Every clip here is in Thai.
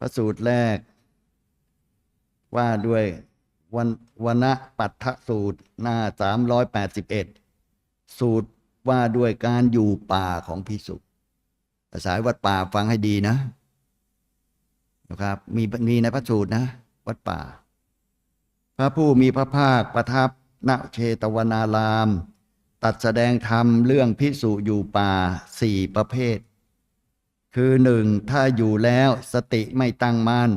พระสูตรแรก ว่าด้วยวันวนะปัททสูตรหน้าสามร้อยแปดสิบเอ็ดสูตรว่าด้วยการอยู่ป่าของพิสุภาษาวัดป่าฟังให้ดีนะนะครับ มีมีในพระสูตรนะ วัดป่า พระผู้มีพระภาคประทับณเชตวนาราม ตัดแสดงธรรมเรื่องพิสุอยู่ป่าสี่ประเภท คือหนึ่งถ้าอยู่แล้วสติไม่ตั้งมั่น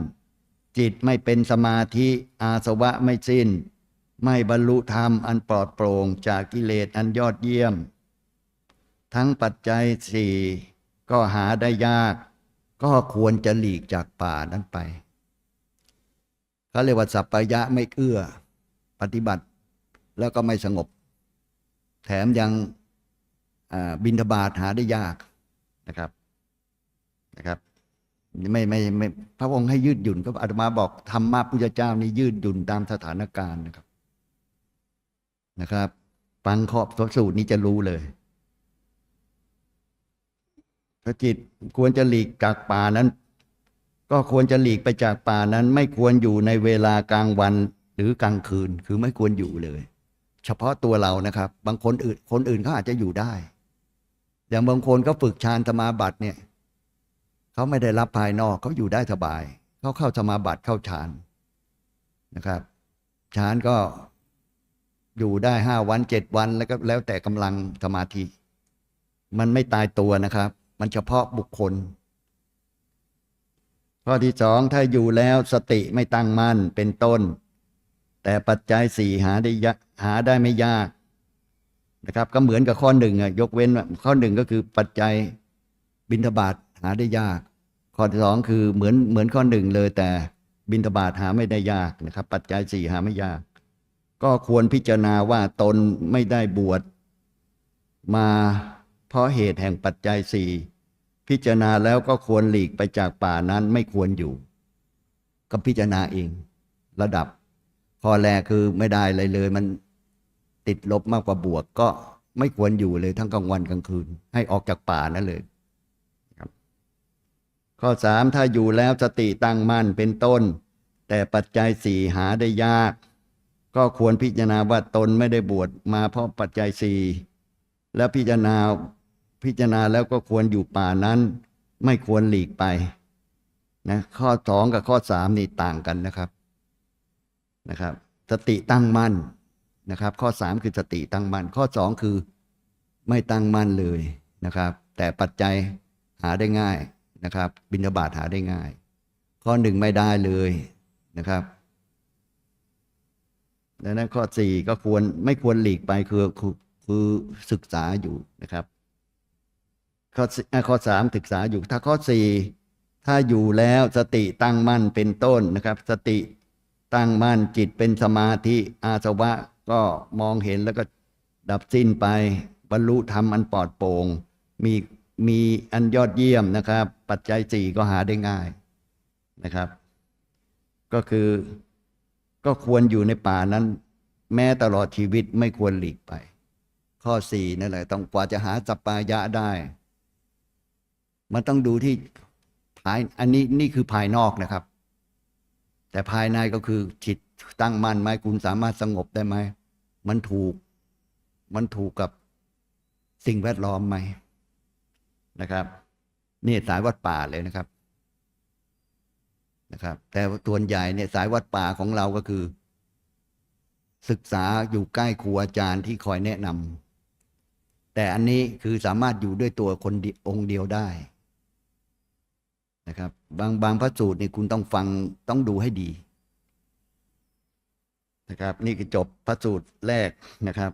จิตไม่เป็นสมาธิอาสวะไม่สิ้น ไม่บรรลุธรรมอันปลอดโปร่งจากกิเลสอันยอดเยี่ยม ทั้งปัจจัยสี่ก็หาได้ยาก ก็ควรจะหลีกจากป่านั้นไปเขาเรียกว่าสัพพยะไม่เอื้อ ปฏิบัติแล้วก็ไม่สงบ แถมยังบินทบาทหาได้ยากนะครับ นะครับไม่ไม่ไม่พระองค์ให้ยืดหยุ่นก็อาตมาบอกธรรมะพุทธเจ้านี่ยืดหยุ่นตามสถานการณ์นะครับนะครับฟังขอบสูตรนี้จะรู้เลยพระจิตควรจะหลีกจากป่านั้น ก็ควรจะหลีกไปจากป่านั้น ไม่ควรอยู่ในเวลากลางวันหรือกลางคืนคือไม่ควรอยู่เลย เฉพาะตัวเรานะครับ บางคนอื่นคนอื่นเขาอาจจะอยู่ได้ อย่างบางคนก็ฝึกฌานสมาบัติเนี่ย เขาไม่ได้รับภายนอกเขาอยู่ได้สบาย เขาเข้าสมาบัติเข้าฌานนะครับฌานก็อยู่ได้ห้าวันเจ็ดวันแล้วก็แล้วแต่กำลังสมาธิ มันไม่ตายตัวนะครับ มันเฉพาะบุคคล ข้อที่สองถ้าอยู่แล้วสติไม่ตั้งมั่นเป็นต้น แต่ปัจจัยสี่หาได้ยหาได้ไม่ยากนะครับ ก็เหมือนกับข้อหนึ่งอะยกเว้นว่าข้อหนึ่งก็คือปัจจัยบินทบาท หาได้ยาก ข้อที่สองคือเหมือนเหมือนข้อหนึ่งเลย แต่บินทบาทหาไม่ได้ยากนะครับ ปัจจัยสี่หาไม่ยาก ก็ควรพิจารณาว่าตนไม่ได้บวชมาเพราะเหตุแห่งปัจจัยสี่พิจารณาแล้วก็ควรหลีกไปจากป่านั้นไม่ควรอยู่ ก็พิจารณาเอง ระดับข้อแรกคือไม่ได้อะไรเลย มันติดลบมากกว่าบวกก็ไม่ควรอยู่เลยทั้งกลางวันกลางคืน ให้ออกจากป่านั้นเลย ข้อสามถ้าอยู่แล้วสติตั้งมั่นเป็นต้น แต่ปัจจัยสี่หาได้ยาก ก็ควรพิจารณาว่าตนไม่ได้บวชมาเพราะปัจจัยสี่แล้วพิจารณาพิจารณาแล้วก็ควรอยู่ป่านั้น ไม่ควรหลีกไปนะข้อสองกับข้อสามนี่ต่างกันนะครับนะครับ สติตั้งมั่นนะครับ ข้อสามคือสติตั้งมั่นข้อสองคือไม่ตั้งมั่นเลยนะครับ แต่ปัจจัยหาได้ง่าย นะครับ บิณฑบาตหาได้ง่าย ข้อหนึ่งไม่ได้เลยนะครับดังนั้นข้อสี่ก็ควรไม่ควรหลีกไปคือคือคือศึกษาอยู่นะครับข้อข้อสามศึกษาอยู่ ถ้าข้อสี่ถ้าอยู่แล้วสติตั้งมั่นเป็นต้นนะครับ สติตั้งมั่นจิตเป็นสมาธิอาสวะก็มองเห็นแล้วก็ดับสิ้นไป บรรลุธรรมอันปลอดโปร่งมีมีอันยอดเยี่ยมนะครับ ปัจจัยสี่ก็หาได้ง่ายนะครับ ก็คือก็ควรอยู่ในป่านั้น แม้ตลอดชีวิตไม่ควรหลีกไป ข้อสี่นั่นแหละต้องกว่าจะหาสัปปายะได้ มันต้องดูที่ภายอันนี้นี่คือภายนอกนะครับ แต่ภายในก็คือจิตตั้งมั่นไหมคุณสามารถสงบได้ไหมมันถูกมันถูกกับสิ่งแวดล้อมไหมนะครับ นี่สายวัดป่าเลยนะครับนะครับ แต่ส่วนใหญ่เนี่ยสายวัดป่าของเราก็คือ ศึกษาอยู่ใกล้ครูอาจารย์ที่คอยแนะนำแต่อันนี้คือสามารถอยู่ด้วยตัวคนองค์เดียวได้นะครับ บางบางพระสูตรนี่คุณต้องฟังต้องดูให้ดีนะครับ นี่คือจบพระสูตรแรกนะครับ